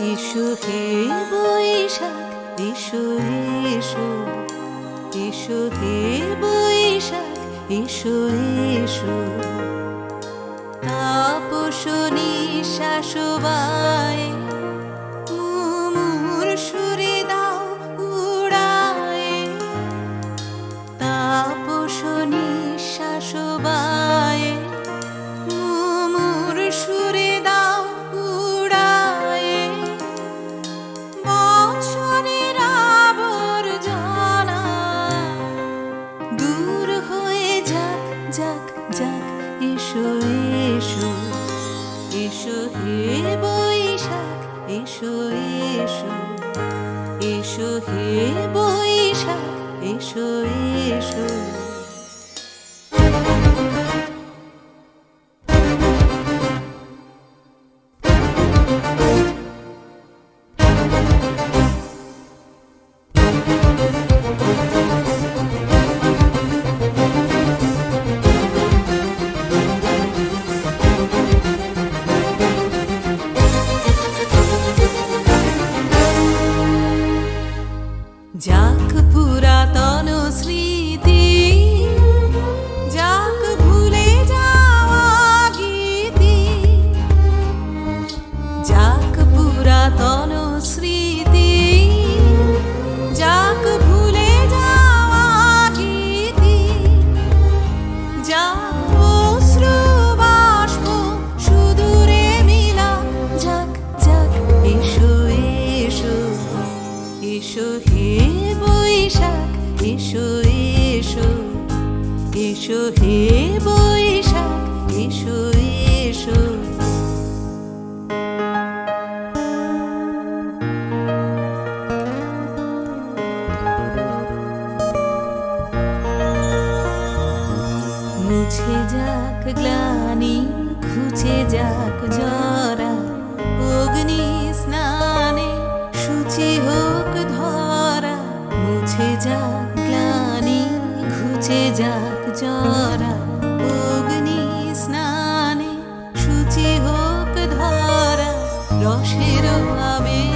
ইশু হে বৈশাখ ইশু ইশু ইশু হে বৈশাখ ইশু ইসু। ইসু তাপসনী শাশুবায় হে বৈশাখ এসো হে বৈশাখ এসো এসো। যাক পুরাতন স্মৃতি, যাক ভুলে যাওয়া গীতি, যাক পুরাতন স্মৃতি, যাক ভুলে যাওয়া গীতি, যাক অশ্রু বাষ্প সুদূরে মিলা, যাক যাক, এসো এসো এসো এসো হে বৈশাখ এসো এসো। মুছে যাক গ্লানি ঘুচে যাক জরা ঘুচে যাক জরা অগ্নি স্নানে সূচি হোক ধরা রসের আবেশ